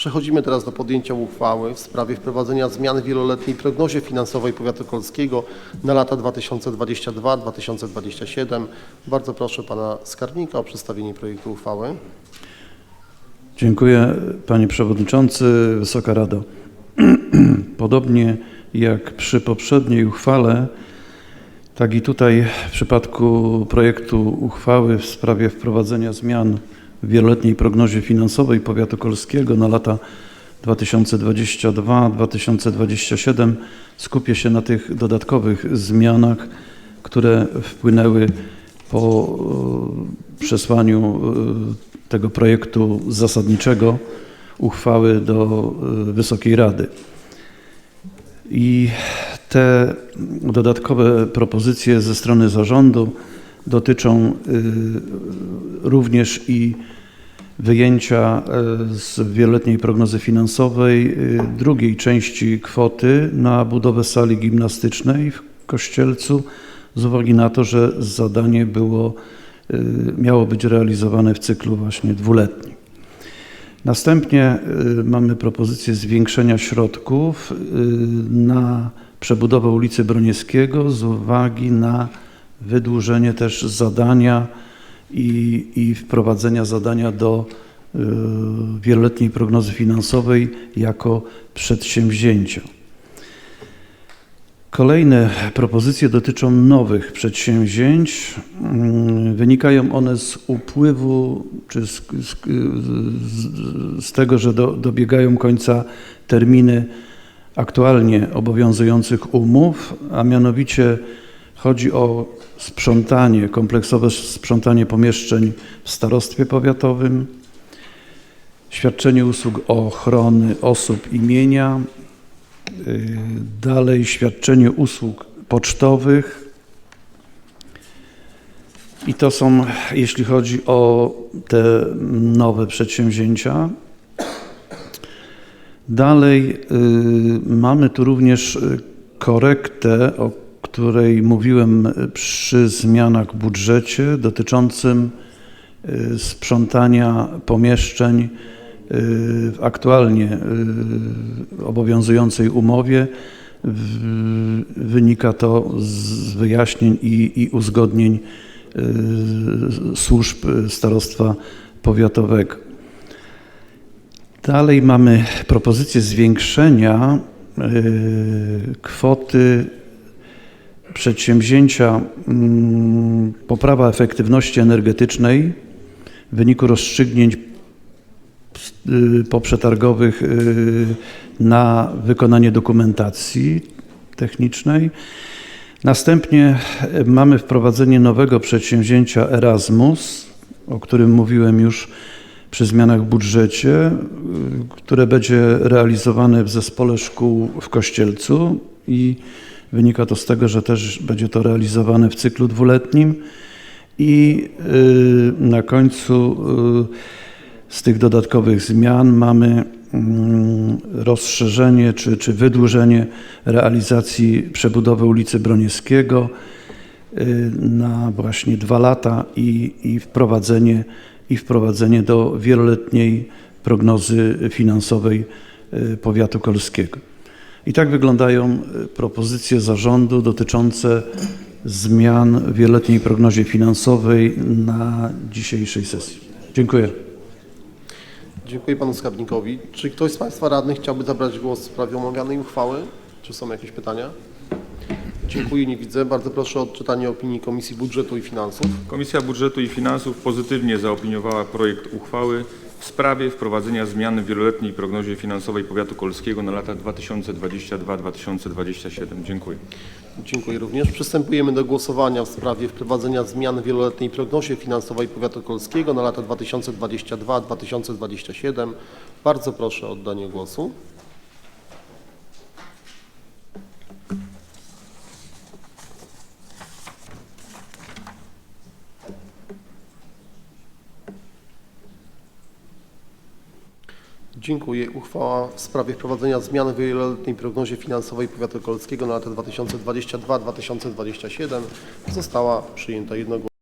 Przechodzimy teraz do podjęcia uchwały w sprawie wprowadzenia zmian w wieloletniej prognozie finansowej powiatu kolskiego na lata 2022-2027. Bardzo proszę pana skarbnika o przedstawienie projektu uchwały. Dziękuję Panie Przewodniczący, Wysoka Rado. Podobnie jak przy poprzedniej uchwale, tak i tutaj w przypadku projektu uchwały w sprawie wprowadzenia zmian wieloletniej prognozie finansowej powiatu kolskiego na lata 2022-2027 skupię się na tych dodatkowych zmianach, które wpłynęły po e, przesłaniu e, tego projektu zasadniczego uchwały do e, Wysokiej Rady. I te dodatkowe propozycje ze strony zarządu dotyczą również i wyjęcia y, z wieloletniej prognozy finansowej y, drugiej części kwoty na budowę sali gimnastycznej w Kościelcu z uwagi na to, że zadanie było, y, miało być realizowane w cyklu właśnie dwuletnim. Następnie mamy propozycję zwiększenia środków na przebudowę ulicy Broniewskiego z uwagi na wydłużenie też zadania i, i wprowadzenia zadania do y, wieloletniej prognozy finansowej jako przedsięwzięcia. Kolejne propozycje dotyczą nowych przedsięwzięć. Mm, Wynikają one z upływu, czy z, z, z- z tego, że do, dobiegają końca terminy aktualnie obowiązujących umów, a mianowicie chodzi o sprzątanie, kompleksowe sprzątanie pomieszczeń w starostwie powiatowym, świadczenie usług ochrony osób imienia, Y, Dalej świadczenie usług pocztowych. I to są, jeśli chodzi o te nowe przedsięwzięcia. Dalej y, mamy tu również korektę, o której mówiłem przy zmianach w budżecie dotyczącym y, sprzątania pomieszczeń y, w aktualnie y, obowiązującej umowie. Wynika to z wyjaśnień i, i uzgodnień służb starostwa powiatowego. Dalej mamy propozycję zwiększenia kwoty przedsięwzięcia mm, poprawa efektywności energetycznej w wyniku rozstrzygnięć y, poprzetargowych y, na wykonanie dokumentacji technicznej. Następnie y, mamy wprowadzenie nowego przedsięwzięcia Erasmus, o którym mówiłem już przy zmianach w budżecie, y, które będzie realizowane w zespole szkół w Kościelcu i wynika to z tego, że też będzie to realizowane w cyklu dwuletnim. I y, na końcu y, z tych dodatkowych zmian mamy mm, rozszerzenie czy, czy wydłużenie realizacji przebudowy ulicy Broniewskiego y, na właśnie dwa lata i, i, wprowadzenie, i wprowadzenie do wieloletniej prognozy finansowej powiatu kolskiego. I tak wyglądają y, propozycje zarządu dotyczące zmian w wieloletniej prognozie finansowej na dzisiejszej sesji. Dziękuję. Dziękuję panu skarbnikowi. Czy ktoś z państwa radnych chciałby zabrać głos w sprawie omawianej uchwały? Czy są jakieś pytania? Dziękuję, nie widzę. Bardzo proszę o odczytanie opinii Komisji Budżetu i Finansów. Komisja Budżetu i Finansów pozytywnie zaopiniowała projekt uchwały w sprawie wprowadzenia zmian w wieloletniej prognozie finansowej powiatu kolskiego na lata 2022-2027. Dziękuję. Dziękuję również. Przystępujemy do głosowania w sprawie wprowadzenia zmian w wieloletniej prognozie finansowej powiatu kolskiego na lata 2022-2027. Bardzo proszę o oddanie głosu. Dziękuję. Uchwała w sprawie wprowadzenia zmian w wieloletniej prognozie finansowej powiatu kolskiego na lata 2022-2027 została przyjęta jednogłośnie.